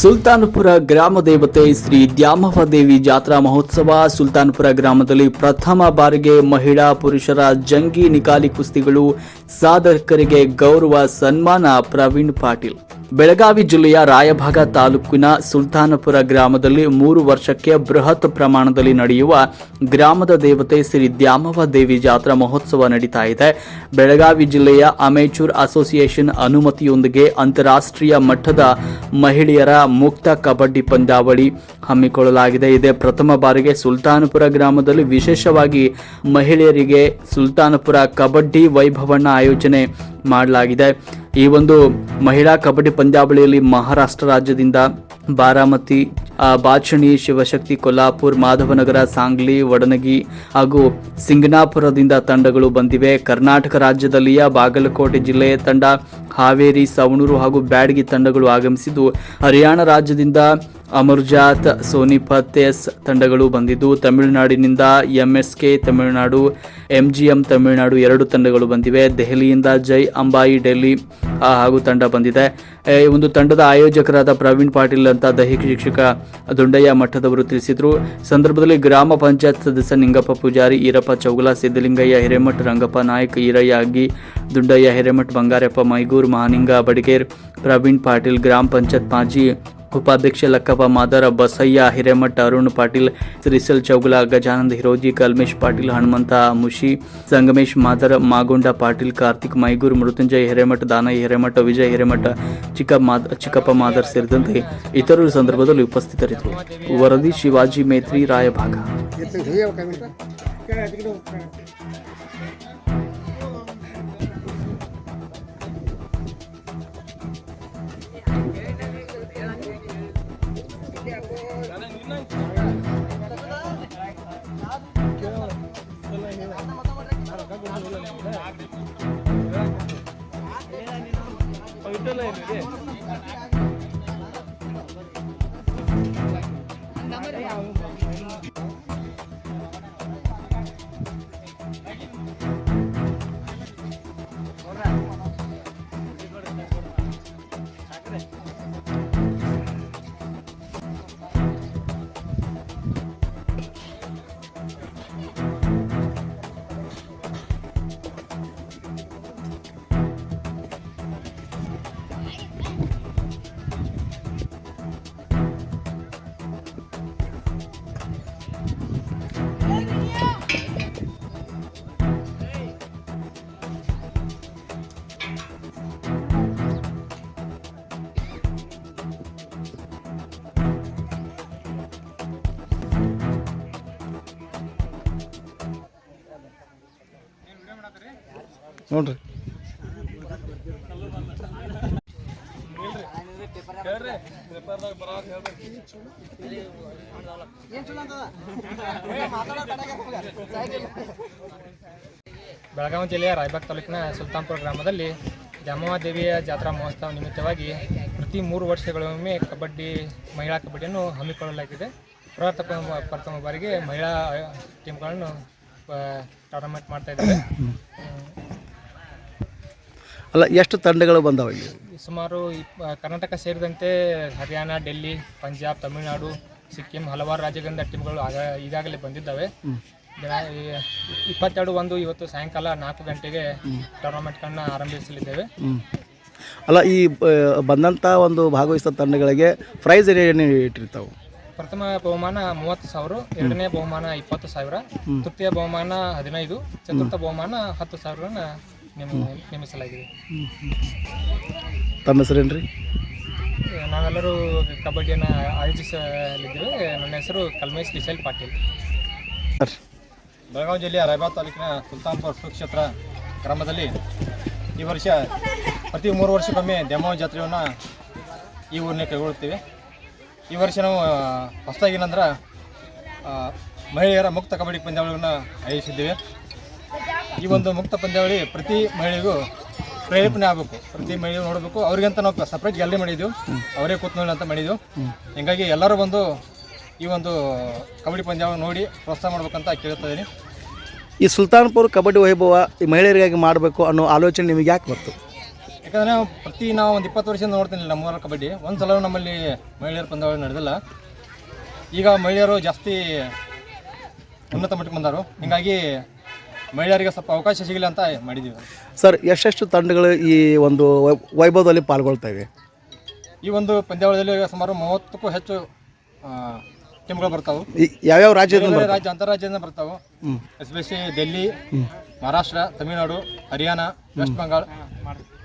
ಸುಲ್ತಾನಪುರ ಗ್ರಾಮ ದೇವತೆ ಶ್ರೀ ದ್ಯಾಮವ್ವ ದೇವಿ ಜಾತ್ರಾ ಮಹೋತ್ಸವ. ಸುಲ್ತಾನ್ಪುರ ಗ್ರಾಮದಲ್ಲಿ ಪ್ರಥಮ ಬಾರಿಗೆ ಮಹಿಳಾ ಪುರುಷರ ಜಂಗಿ ನಿಕಾಲಿ ಕುಸ್ತಿಗಳು. ಸಾಧಕರಿಗೆ ಗೌರವ ಸನ್ಮಾನ ಪ್ರವೀಣ್ ಪಾಟೀಲ್. ಬೆಳಗಾವಿ ಜಿಲ್ಲೆಯ ರಾಯಭಾಗ ತಾಲೂಕಿನ ಸುಲ್ತಾನಪುರ ಗ್ರಾಮದಲ್ಲಿ ಮೂರು ವರ್ಷಕ್ಕೆ ಬೃಹತ್ ಪ್ರಮಾಣದಲ್ಲಿ ನಡೆಯುವ ಗ್ರಾಮದ ದೇವತೆ ಶ್ರೀ ದ್ಯಾಮವ ದೇವಿ ಜಾತ್ರಾ ಮಹೋತ್ಸವ ನಡೀತಾ ಇದೆ. ಬೆಳಗಾವಿ ಜಿಲ್ಲೆಯ ಅಮೇಚೂರ್ ಅಸೋಸಿಯೇಷನ್ ಅನುಮತಿಯೊಂದಿಗೆ ಅಂತಾರಾಷ್ಟ್ರೀಯ ಮಟ್ಟದ ಮಹಿಳೆಯರ ಮುಕ್ತ ಕಬಡ್ಡಿ ಪಂದ್ಯಾವಳಿ ಹಮ್ಮಿಕೊಳ್ಳಲಾಗಿದೆ. ಇದೇ ಪ್ರಥಮ ಬಾರಿಗೆ ಸುಲ್ತಾನಪುರ ಗ್ರಾಮದಲ್ಲಿ ವಿಶೇಷವಾಗಿ ಮಹಿಳೆಯರಿಗೆ ಸುಲ್ತಾನಪುರ ಕಬಡ್ಡಿ ವೈಭವನ ಆಯೋಜನೆ ಮಾಡಲಾಗಿದೆ. ಈ ಒಂದು ಮಹಿಳಾ ಕಬಡ್ಡಿ ಪಂದ್ಯಾವಳಿಯಲ್ಲಿ ಮಹಾರಾಷ್ಟ್ರ ರಾಜ್ಯದಿಂದ ಬಾರಾಮತಿ ಬಾಚಣಿ, ಶಿವಶಕ್ತಿ ಕೊಲ್ಹಾಪುರ್ ಮಾಧವನಗರ, ಸಾಂಗ್ಲಿ, ವಡನಗಿ ಹಾಗೂ ಸಿಂಗನಾಪುರದಿಂದ ತಂಡಗಳು ಬಂದಿವೆ. ಕರ್ನಾಟಕ ರಾಜ್ಯದಲ್ಲಿಯ ಬಾಗಲಕೋಟೆ ಜಿಲ್ಲೆಯ ತಂಡ ಹಾವೇರಿ, ಸವಣೂರು ಹಾಗೂ ಬ್ಯಾಡಗಿ ತಂಡಗಳು ಆಗಮಿಸಿದ್ದು, ಹರಿಯಾಣ ರಾಜ್ಯದಿಂದ ಅಮರ್ಜಾತ್ ಸೋನಿಪತ್ ಎಸ್ ತಂಡಗಳು ಬಂದಿದ್ದು, ತಮಿಳುನಾಡಿನಿಂದ M S K Tamil Nadu, M G M Tamil Nadu ಎರಡು ತಂಡಗಳು ಬಂದಿವೆ. ದೆಹಲಿಯಿಂದ ಜೈ ಅಂಬಾಯಿ, ಡೆಲ್ಲಿ ಹಾಗೂ ತಂಡ ಬಂದಿದೆ. ಈ ಒಂದು ತಂಡದ ಆಯೋಜಕರಾದ ಪ್ರವೀಣ್ ಪಾಟೀಲ್ ಅಂತ ದೈಹಿಕ ಶಿಕ್ಷಕ ದೊಂಡಯ್ಯ ಮಠದವರು ತಿಳಿಸಿದರು. ಸಂದರ್ಭದಲ್ಲಿ ಗ್ರಾಮ ಪಂಚಾಯತ್ ಸದಸ್ಯ ನಿಂಗಪ್ಪ ಪೂಜಾರಿ, ಈರಪ್ಪ ಚೌಗಲ ಸಿದ್ದಲಿಂಗಯ್ಯ ಹಿರೇಮಠ್, ರಂಗಪ್ಪ ನಾಯಕ್, ಈರಯ್ಯ ಅಗ್ಗಿ, ದುಂಡಯ್ಯ ಹಿರೇಮಠ್, ಬಂಗಾರಪ್ಪ ಮೈಗೂರು, ಮಹಾನಿಂಗ ಬಡಿಗೇರ್, ಪ್ರವೀಣ್ ಪಾಟೀಲ್, ಗ್ರಾಮ ಪಂಚಾಯತ್ ಮಾಜಿ ಉಪಾಧ್ಯಕ್ಷ ಲಕ್ಕಪ್ಪ ಮಾದರ, ಬಸಯ್ಯ, ಹಿರೇಮಠ, ಅರುಣ್ ಪಾಟೀಲ್ ಶ್ರೀಸಲ್ ಚೌಗುಲ, ಗಜಾನಂದ ಹಿರೋಜಿ, ಕಲ್ಮೇಶ್ ಪಾಟೀಲ್, ಹನುಮಂತ, ಮುಷಿ, ಸಂಗಮೇಶ್ ಮಾದರ, ಮಾಗುಂಡ ಪಾಟೀಲ್, ಕಾರ್ತಿಕ್ ಮೈಗೂರು, ಮೃತ್ಯುಂಜಯ ಹಿರೇಮಠ ದಾನಯ್ಯ ಹಿರೇಮಠ, ವಿಜಯ ಹಿರೇಮಠ ಚಿಕ್ಕ ಚಿಕ್ಕಪ್ಪ ಮಾದರ್ ಸೇರಿದಂತೆ ಇತರರು ಸಂದರ್ಭದಲ್ಲಿ ಉಪಸ್ಥಿತರಿದ್ದರು. ವರದಿ ಶಿವಾಜಿ ಮೇತ್ರಿ, ರಾಯಭಾಗ. 我的腰子好疼 ನೋಡ್ರಿ. ಬೆಳಗಾವಿ ಜಿಲ್ಲೆಯ ರಾಯಬಾಗ್ ತಾಲೂಕಿನ ಸುಲ್ತಾನ್ಪುರ ಗ್ರಾಮದಲ್ಲಿ ದೇವಿಯ ಜಾತ್ರಾ ಮಹೋತ್ಸವ ನಿಮಿತ್ತವಾಗಿ ಪ್ರತಿ ಮೂರು ವರ್ಷಗಳೊಮ್ಮೆ ಕಬಡ್ಡಿ, ಮಹಿಳಾ ಕಬಡ್ಡಿಯನ್ನು ಹಮ್ಮಿಕೊಳ್ಳಲಾಗಿದೆ. ಪ್ರಥಮ ಪ್ರಥಮ ಬಾರಿಗೆ ಮಹಿಳಾ ಟೀಮ್ಗಳನ್ನು ಟೂರ್ನಮೆಂಟ್ ಮಾಡ್ತಾ ಇದ್ದಾರೆ. ಅಲ್ಲ ಎಷ್ಟು ತಂಡಗಳು ಬಂದಾವ ಇಲ್ಲಿ? ಸುಮಾರು ಕರ್ನಾಟಕ ಸೇರಿದಂತೆ ಹರಿಯಾಣ ಡೆಲ್ಲಿ ಪಂಜಾಬ್ ತಮಿಳುನಾಡು ಸಿಕ್ಕಿಂ ಹಲವಾರು ರಾಜ್ಯಗಳಿಂದ ಟೀಮ್ಗಳು ಆಗ ಈಗಾಗಲೇ ಬಂದಿದ್ದಾವೆ. ದಿನ ಈ- ಇಪ್ಪತ್ತೆರಡು ಒಂದು ಇವತ್ತು ಸಾಯಂಕಾಲ ನಾಲ್ಕು ಗಂಟೆಗೆ ಟೂರ್ನಮೆಂಟ್ಗಳನ್ನ ಆರಂಭಿಸಲಿದ್ದೇವೆ. ಅಲ್ಲ ಈ ಬಂದಂತ ಬಂದಂಥ ಒಂದು ಭಾಗವಹಿಸಿದ ತಂಡಗಳಿಗೆ ಪ್ರೈಸ್ ಏನೇನು ಇಟ್ಟಿರ್ತಾವೆ? ಪ್ರಥಮ ಬಹುಮಾನ ಮೂವತ್ತು ಸಾವಿರ ಎರಡನೇ ಬಹುಮಾನ ಇಪ್ಪತ್ತು ಸಾವಿರ ತೃತೀಯ ಬಹುಮಾನ ಹದಿನೈದು ಚತುರ್ಥ ಬಹುಮಾನ ಹತ್ತು ಸಾವಿರ ನೇಮ ನೇಮಿಸಲಾಗಿದೆ ತಮ್ಮ ಹೆಸರೇನ್ರಿ? ನಾವೆಲ್ಲರೂ ಕಬಡ್ಡಿಯನ್ನು ಆಯೋಜಿಸಲಿದ್ದೇವೆ. ನನ್ನ ಹೆಸರು ಕಲ್ಮೇಶ್ ಕಿಶಲ್ ಪಾಟೀಲ್. ಬೆಳಗಾವಿ ಜಿಲ್ಲೆಯ ರಾಯಬಾಗ್ ತಾಲೂಕಿನ ಸುಲ್ತಾನ್ಪುರ ಸುಕ್ಷೇತ್ರ ಗ್ರಾಮದಲ್ಲಿ ಈ ವರ್ಷ ಪ್ರತಿ ಮೂರು ವರ್ಷಕ್ಕೊಮ್ಮೆ ದ್ಯಾಮವ್ವ ಜಾತ್ರೆಯನ್ನು ಈ ಊರಿನ ಕೈಗೊಳ್ಳುತ್ತೇವೆ. ಈ ವರ್ಷ ನಾವು ಹೊಸದಾಗಿ ಏನಂದ್ರೆ ಮಹಿಳೆಯರ ಮುಕ್ತ ಕಬಡ್ಡಿ ಪಂದ್ಯಾವಳಿಯನ್ನು ಆಯೋಜಿಸಿದ್ದೇವೆ. ಈ ಒಂದು ಮುಕ್ತ ಪಂದ್ಯಾವಳಿ ಪ್ರತಿ ಮಹಿಳೆಗೂ ಪ್ರೇರೇಪಣೆ ಆಗಬೇಕು. ಪ್ರತಿ ಮಹಿಳೆಯು ನೋಡಬೇಕು. ಅವ್ರಿಗಂತ ನಾವು ಸಪ್ರೇಟ್ ಗ್ಯಾಲರಿ ಮಾಡಿದ್ದೆವು ಅವರೇ ಕೂತ್ನೋಳಿ ಅಂತ ಮಾಡಿದ್ದೆವು ಹೀಗಾಗಿ ಎಲ್ಲರೂ ಬಂದು ಈ ಒಂದು ಕಬಡ್ಡಿ ಪಂದ್ಯಾವಳಿ ನೋಡಿ ಪ್ರೋತ್ಸಾಹ ಮಾಡ್ಬೇಕಂತ ಕೇಳ್ತಾ ಇದ್ದೀನಿ. ಈ ಸುಲ್ತಾನ್ಪುರ್ ಕಬಡ್ಡಿ ವೈಭವ ಈ ಮಹಿಳೆಯರಿಗಾಗಿ ಮಾಡಬೇಕು ಅನ್ನೋ ಆಲೋಚನೆ ನಿಮಗೆ ಯಾಕೆ ಬಂತು? ಯಾಕಂದರೆ ಪ್ರತಿ ನಾವು ಒಂದು ಇಪ್ಪತ್ತು ವರ್ಷದಿಂದ ನೋಡ್ತೀನಿ ನಮ್ಮ ಊರಲ್ಲಿ ಕಬಡ್ಡಿ. ಒಂದು ಸಲ ನಮ್ಮಲ್ಲಿ ಮಹಿಳೆಯರ ಪಂದ್ಯಾವಳಿ ನಡೆದಿಲ್ಲ. ಈಗ ಮಹಿಳೆಯರು ಜಾಸ್ತಿ ಉನ್ನತ ಮಟ್ಟಕ್ಕೆ ಬಂದರು ಹೀಗಾಗಿ ಮಹಿಳೆಯರಿಗೆ ಸ್ವಲ್ಪ ಅವಕಾಶ ಸಿಗಲಿ ಅಂತ ಮಾಡಿದ್ದೀವಿ ಸರ್ ಎಷ್ಟೆಷ್ಟು ತಂಡಗಳು ಈ ಒಂದು ವೈ- ವೈಭವದಲ್ಲಿ ಪಾಲ್ಗೊಳ್ತಾ ಇವೆ? ಈ ಒಂದು ಪಂದ್ಯಾವಳಿಯಲ್ಲಿ ಸುಮಾರು ಮೂವತ್ತಕ್ಕೂ ಹೆಚ್ಚು ಟೀಮ್ಗಳು ಬರ್ತಾವೆ. ಈ ಯಾವ್ಯಾವ ರಾಜ್ಯದಿಂದ ಬೇರೆ? ರಾಜ್ಯ ಅಂತಾರಾಜ್ಯದಿಂದ ಬರ್ತಾವೆ. ಎಸ್ಪೆಷಲಿ ಡೆಲ್ಲಿ ಮಹಾರಾಷ್ಟ್ರ ತಮಿಳುನಾಡು ಹರಿಯಾಣ ವೆಸ್ಟ್ ಬೆಂಗಾಲ್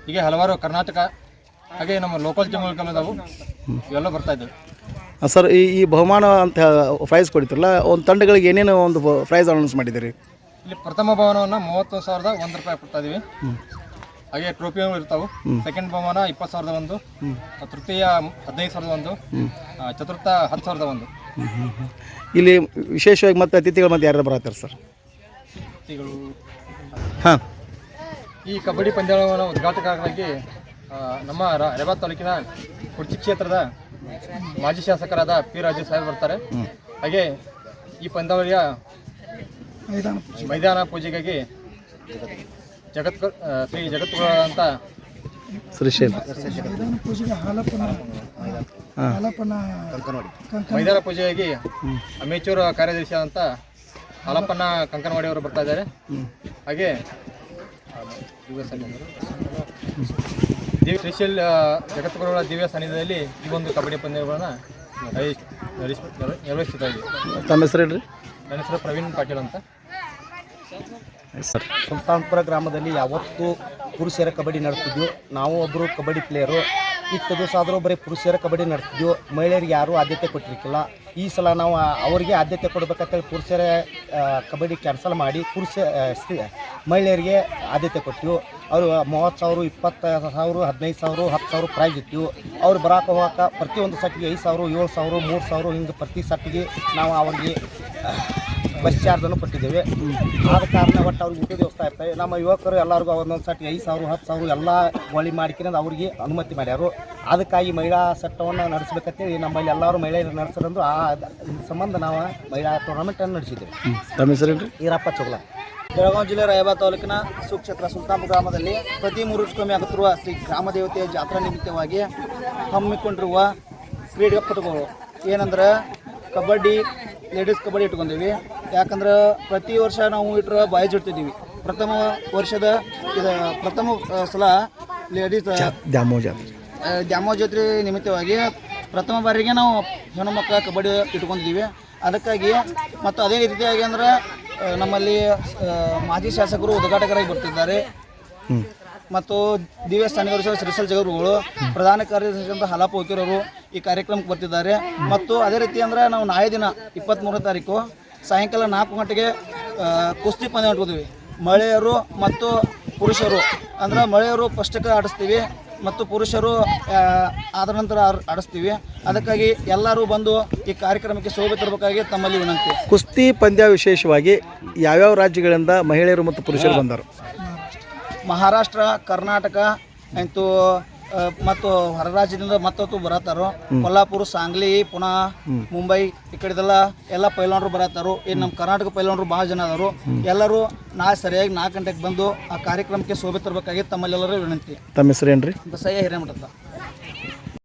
ಹೀಗೆ ಹಲವಾರು ಕರ್ನಾಟಕ ಹಾಗೆ ನಮ್ಮ ಲೋಕಲ್ ಇದಾವು ಇವೆಲ್ಲ ಬರ್ತಾ ಇದ್ದಾವೆ. ಸರ್ ಈ ಈ ಬಹುಮಾನ ಅಂತ ಪ್ರೈಸ್ ಕೊಡ್ತಿರಲ್ಲ ಒಂದು ತಂಡಗಳಿಗೆ ಏನೇನು ಒಂದು ಪ್ರೈಸ್ ಅನೌನ್ಸ್ ಮಾಡಿದ್ದೀರಿ? ಇಲ್ಲಿ ಪ್ರಥಮ ಬಹುಮಾನವನ್ನು ಮೂವತ್ತು ಸಾವಿರದ ಒಂದು ರೂಪಾಯಿ ಕೊಡ್ತಾ ಇದ್ದೀವಿ. ಹಾಗೆ ಟ್ರೋಫಿಗಳು ಇರ್ತಾವೆ. ಸೆಕೆಂಡ್ ಬಹುಮಾನ ಇಪ್ಪತ್ತು ಸಾವಿರದ ಒಂದು. ತೃತೀಯ ಹದಿನೈದು ಸಾವಿರದ ಒಂದು. ಚತುರ್ಥ ಹತ್ತು ಸಾವಿರದ ಒಂದು. ಇಲ್ಲಿ ವಿಶೇಷವಾಗಿ ಮತ್ತೆ ಅತಿಥಿಗಳು ಮತ್ತೆ ಯಾರು ಬರತ್ತಾರೆ ಸರ್? ಅತಿಥಿಗಳು ಹಾಂ. ಈ ಕಬಡ್ಡಿ ಪಂದ್ಯಾವಳಿಯನ್ನು ಉದ್ಘಾಟಕರಾಗಿ ನಮ್ಮ ರ- ರಾಯಬಾಗ್ ತಾಲೂಕಿನ ಕುರ್ಚಿ ಕ್ಷೇತ್ರದ ಮಾಜಿ ಶಾಸಕರಾದ ಪಿ ರಾಜು ಸಾಹೇಬ್ ಬರ್ತಾರೆ. ಹಾಗೆ ಈ ಪಂದ್ಯಾವಳಿಯ ಮೈದಾನ ಪೂಜೆಗಾಗಿ ಜಗತ್ ಶ್ರೀ ಜಗತ್ಗುರು ಅಂತ ಶ್ರೀಶೈಲ ಮೈದಾನ ಪೂಜೆಗಾಗಿ ಅಮೇಚೂರು ಕಾರ್ಯದರ್ಶಿ ಅಂತ ಹಾಲಪ್ಪನ ಕಂಕನವಾಡಿ ಅವರು ಬರ್ತಾ ಇದ್ದಾರೆ. ಹಾಗೆ ದಿವ್ಯ ಸ್ಪೆಷಲ್ ಆ, ದಿವ್ಯ ಸನ್ನಿಧಿಯಲ್ಲಿ ಈ ಒಂದು ಕಬಡ್ಡಿ ಪಂದ್ಯಗಳನ್ನು ನಿರ್ವಹಿಸ್- ನಿರ್ವಹಿಸ್- ನಿರ್ವ- ನಿರ್ವಹಿಸ್ತಾ ಇದ್ದೀವಿ ತಮ್ಮ ಹೆಸರು ಹೇಳ್ರಿ? ನನ್ನ ಹೆಸರು ಪ್ರವೀಣ್ ಪಾಟೀಲ್ ಅಂತ. ಸರ್. ಸುಲ್ತಾನ್ಪುರ ಗ್ರಾಮದಲ್ಲಿ ಯಾವತ್ತೂ ಪುರುಷರ ಕಬಡ್ಡಿ ನಡೆಸ್ತಿದ್ವು. ನಾವು ಒಬ್ಬರು ಕಬಡ್ಡಿ ಪ್ಲೇಯರು ಇಷ್ಟು ದಿವಸ ಆದರೂ ಬರೀ ಪುರುಷರ ಕಬಡ್ಡಿ ನಡೆಸ್ತಿದ್ವು. ಮಹಿಳೆಯರಿಗೆ ಯಾರೂ ಆದ್ಯತೆ ಕೊಟ್ಟಿರ್ಕಿಲ್ಲ ಈ ಸಲ ನಾವು ಅವರಿಗೆ ಆದ್ಯತೆ ಕೊಡಬೇಕಂತೇಳಿ ಪುರುಷರ ಕಬಡ್ಡಿ ಕ್ಯಾನ್ಸಲ್ ಮಾಡಿ ಪುರುಷ ಸ್ತ್ರೀ, ಮಹಿಳೆಯರಿಗೆ ಆದ್ಯತೆ ಕೊಟ್ಟಿವು. ಅವರು ಮೂವತ್ತು ಸಾವಿರ, ಇಪ್ಪತ್ತು ಸಾವಿರ, ಹದಿನೈದು ಸಾವಿರ, ಹತ್ತು ಸಾವಿರ ಪ್ರೈಸ್ ಇತ್ತು ಅವ್ರು ಬರಾಕ ಹೋಗಾಕ ಪ್ರತಿಯೊಂದು ಸಟ್ಟಿಗೆ ಐದು ಸಾವಿರ, ಏಳು ಸಾವಿರ, ಮೂರು ಸಾವಿರ ಹಿಂಗೆ ಪ್ರತಿ ಸಟ್ಟಿಗೆ ನಾವು ಅವರಿಗೆ ಬಸ್ ಚಾರ್ಜನ್ನು ಕೊಟ್ಟಿದ್ದೇವೆ. ಆದ ಕಾರಣ ಒಟ್ಟು ಅವ್ರಿಗೆ ಊಟದ ವ್ಯವಸ್ಥೆ ಇರ್ತವೆ ನಮ್ಮ ಯುವಕರು ಎಲ್ಲರಿಗೂ ಒಂದೊಂದು ಸಟ್ ಐದು ಸಾವಿರ ಹತ್ತು ಸಾವಿರ ಎಲ್ಲ ಗೋಳಿ ಮಾಡ್ಕೊಂಡು ಅವ್ರಿಗೆ ಅನುಮತಿ ಮಾಡ್ಯಾರು. ಅದಕ್ಕಾಗಿ ಮಹಿಳಾ ಸಟ್ಟವನ್ನು ನಡೆಸ್ಬೇಕಂತೇಳಿ ನಮ್ಮಲ್ಲಿ ಎಲ್ಲರೂ ಮಹಿಳೆಯರು ನಡೆಸೋದಂದು ಆ ಸಂಬಂಧ ನಾವು ಮಹಿಳಾ ಟೂರ್ನಮೆಂಟನ್ನು ನಡೆಸಿದ್ದೇವೆ. ತಮ್ಮ ಹೆಸರು ಹೇಳ್ರಿ? ಈರಪ್ಪ ಚೋಗ್ಲಾ ಬೆಳಗಾವಿ ಜಿಲ್ಲೆ ರಾಯಬಾ ತಾಲೂಕಿನ ಸುಕ್ಷೇತ್ರ ಸುಲ್ತಾನ್ಪುರ ಗ್ರಾಮದಲ್ಲಿ ಪ್ರತಿ ಮೂರು ವರ್ಷಕ್ಕೊಮ್ಮೆ ಆಗುತ್ತಿರುವ ಶ್ರೀ ಗ್ರಾಮ ದೇವತೆಯ ಜಾತ್ರಾ ನಿಮಿತ್ತವಾಗಿ ಹಮ್ಮಿಕೊಂಡಿರುವ ಕ್ರೀಡಾಪಟುಗಳು. ಏನಂದ್ರೆ ಕಬಡ್ಡಿ ಲೇಡೀಸ್ ಕಬಡ್ಡಿ ಇಟ್ಕೊಂಡೀವಿ ಯಾಕಂದ್ರೆ ಪ್ರತಿ ವರ್ಷ ನಾವು ಇಟ್ಟರೆ ಬಾಯ್ಸ್ ಇಡ್ತಿದ್ದೀವಿ. ಪ್ರಥಮ ವರ್ಷದ ಇದು ಪ್ರಥಮ ಸಲ ಲೇಡೀಸ್ ದ್ಯಾಮೋ ಜಾತ್ರೆ. ದ್ಯಾಮೋ ಜಾತ್ರೆ ನಿಮಿತ್ತವಾಗಿ ಪ್ರಥಮ ಬಾರಿಗೆ ನಾವು ಹೆಣ್ಣು ಮಕ್ಕಳ ಕಬಡ್ಡಿ ಇಟ್ಕೊಂಡಿದ್ದೀವಿ. ಅದಕ್ಕಾಗಿ ಮತ್ತು ಅದೇ ರೀತಿಯಾಗಿ ಅಂದ್ರೆ ನಮ್ಮಲ್ಲಿ ಮಾಜಿ ಶಾಸಕರು ಉದ್ಘಾಟಕರಾಗಿ ಬರ್ತಿದ್ದಾರೆ. ಮತ್ತು ದಿವ್ಯ ಸ್ಥಾನಿಕರು ಶ್ರೀಸಲ್ ಜಗರುಗಳು ಪ್ರಧಾನ ಕಾರ್ಯದರ್ಶಿ ಹಲಾಪ ಹೋಗಿರೋರು ಈ ಕಾರ್ಯಕ್ರಮಕ್ಕೆ ಬರ್ತಿದ್ದಾರೆ. ಮತ್ತು ಅದೇ ರೀತಿ ಅಂದ್ರೆ ನಾವು ನಾಳೆ ದಿನ ಇಪ್ಪತ್ತ್ಮೂರನೇ ತಾರೀಕು ಸಾಯಂಕಾಲ ನಾಲ್ಕು ಗಂಟೆಗೆ ಕುಸ್ತಿ ಪಂದ್ಯ ಇಟ್ಕೋತೀವಿ ಮಹಿಳೆಯರು ಮತ್ತು ಪುರುಷರು. ಅಂದ್ರೆ ಮಹಿಳೆಯರು ಫಸ್ಟಕ್ಕೆ ಆಡಿಸ್ತೀವಿ ಮತ್ತು ಪುರುಷರು ಆದ ನಂತರ ಆಡಿಸ್ತೀವಿ. ಅದಕ್ಕಾಗಿ ಎಲ್ಲರೂ ಬಂದು ಈ ಕಾರ್ಯಕ್ರಮಕ್ಕೆ ಶೋಭೆ ತರಬೇಕಾಗಿ ತಮ್ಮಲ್ಲಿ ವಿನಂತಿ. ಕುಸ್ತಿ ಪಂದ್ಯ ವಿಶೇಷವಾಗಿ ಯಾವ್ಯಾವ ರಾಜ್ಯಗಳಿಂದ ಮಹಿಳೆಯರು ಮತ್ತು ಪುರುಷರು ಬಂದರು? ಮಹಾರಾಷ್ಟ್ರ ಕರ್ನಾಟಕ ಆಯ್ತು ಮತ್ತು ಹೊರ ರಾಜ್ಯದಿಂದ ಮತ್ತೊತ್ತು ಬರತ್ತಾರು ಕೊಲ್ಲಾಪುರ ಸಾಂಗ್ಲಿ ಪುನಃ ಮುಂಬೈ ಈ ಕಡೆದೆಲ್ಲ ಎಲ್ಲ ಪೈಲಾನ್ರು ಬರತ್ತಾರು ಇನ್ನು ನಮ್ಮ ಕರ್ನಾಟಕ ಪೈಲವಾನರು ಭಾಳ ಜನ ಅದಾರು. ಎಲ್ಲರೂ ನಾ ಸರಿಯಾಗಿ ನಾಲ್ಕು ಗಂಟೆಗೆ ಬಂದು ಆ ಕಾರ್ಯಕ್ರಮಕ್ಕೆ ಶೋಭೆ ತರಬೇಕಾಗಿ ತಮ್ಮಲ್ಲೆಲ್ಲರೂ ವಿನಂತಿ. ತಮ್ಮ ಹೆಸರು ಏನ್ರಿ? ಬಸಯ್ಯ ಹಿರೇಮಠ